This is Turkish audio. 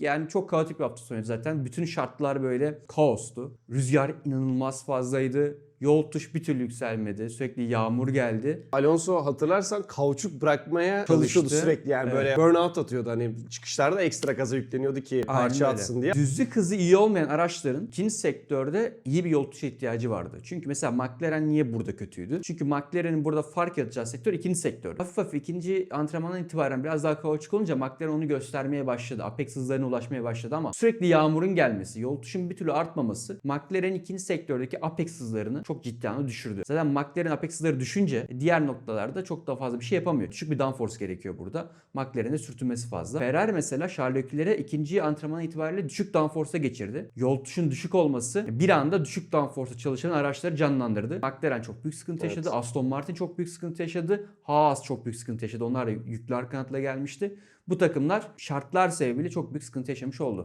Yani çok kaotik bir hafta sonuydu zaten. Bütün şartlar böyle kaostu. Rüzgar inanılmaz fazlaydı. Yol tuş bir türlü yükselmedi. Sürekli yağmur geldi. Alonso hatırlarsan kauçuk bırakmaya çalışıyordu Çalıştı. sürekli yani Evet. böyle burnout atıyordu hani çıkışlarda ekstra gaza yükleniyordu ki Aynen parça öyle. atsın diye. Düzlük hızı iyi olmayan araçların ikinci sektörde iyi bir yol tutuşa ihtiyacı vardı. Çünkü mesela McLaren niye burada kötüydü? Çünkü McLaren'in burada fark yaratacağı sektör ikinci sektör. Hafif hafif ikinci antrenmandan itibaren biraz daha kaotik olunca McLaren onu göstermeye başladı. Apex hızlarına ulaşmaya başladı ama sürekli yağmurun gelmesi, yol tutuşun bir türlü artmaması McLaren'in ikinci sektördeki Apex hızlarını çok ciddi anlamda düşürdü. Zaten McLaren Apex hızları düşünce diğer noktalarda çok daha fazla bir şey yapamıyor. Düşük bir downforce gerekiyor burada. McLaren'e sürtünmesi fazla. Ferrari mesela Charles Leclerc'e ikinci antrenman itibariyle düşük downforce'a geçirdi. Yol tutuşun düşük olması bir anda düşük downforce'a çalışan araçları canlandırdı. McLaren çok büyük sıkıntı Evet. yaşadı. Aston Martin çok büyük sıkıntı yaşadı. Haas çok büyük sıkıntı yaşadı. Onlar da yüklü kanatla gelmişti. Bu takımlar şartlar sebebiyle çok büyük sıkıntı yaşamış oldu.